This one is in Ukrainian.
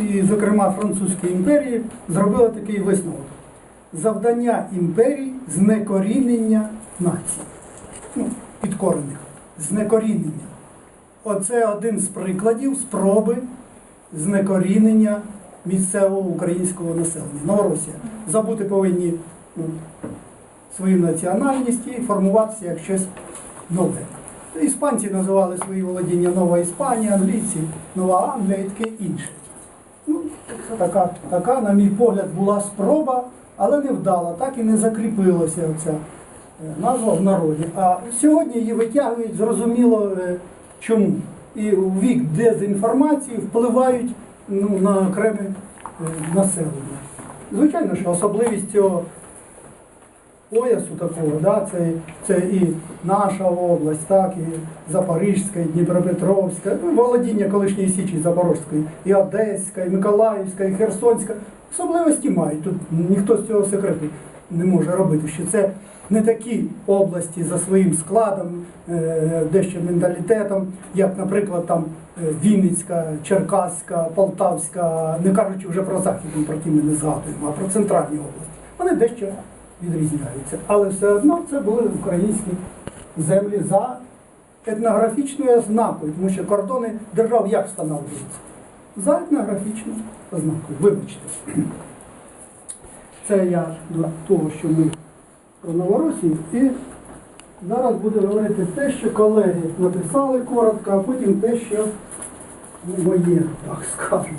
і, зокрема Французької імперії, зробили такий висновок. Завдання імперії знекорінення націй. Ну, підкорених. Знекорінення. Оце один з прикладів спроби знекорінення місцевого українського населення. Новоросія. Забути повинні ну, свою національність і формуватися як щось нове. Іспанці називали свої володіння Нова Іспанія, англійці Нова Англія і таке інше. Така, така, на мій погляд, була спроба, але не вдала, так і не закріпилася ця назва в народі. А сьогодні її витягують зрозуміло е, чому. І у вік дезінформації впливають ну, на окреме е, населення. Звичайно, що особливість цього поясу такого, да, це, це і наша область, так, і Запорізька, і Дніпропетровська, ну, володіння колишньої Січі Запорізької, і Одеська, і Миколаївська, і Херсонська. Особливості мають. Тут ніхто з цього секрету не може робити, що це не такі області за своїм складом, е, дещо менталітетом, як, наприклад, там е, Вінницька, Черкаська, Полтавська, не кажучи вже про західну, про ті ми не згадуємо, а про центральні області. Вони дещо відрізняються. Але все одно це були українські землі за етнографічною ознакою, тому що кордони держав як встановлюються? За етнографічною ознакою. Вибачте. Це я до того, що ми про Новоросію. І зараз буду говорити те, що колеги написали коротко, а потім те, що моє, так скажемо.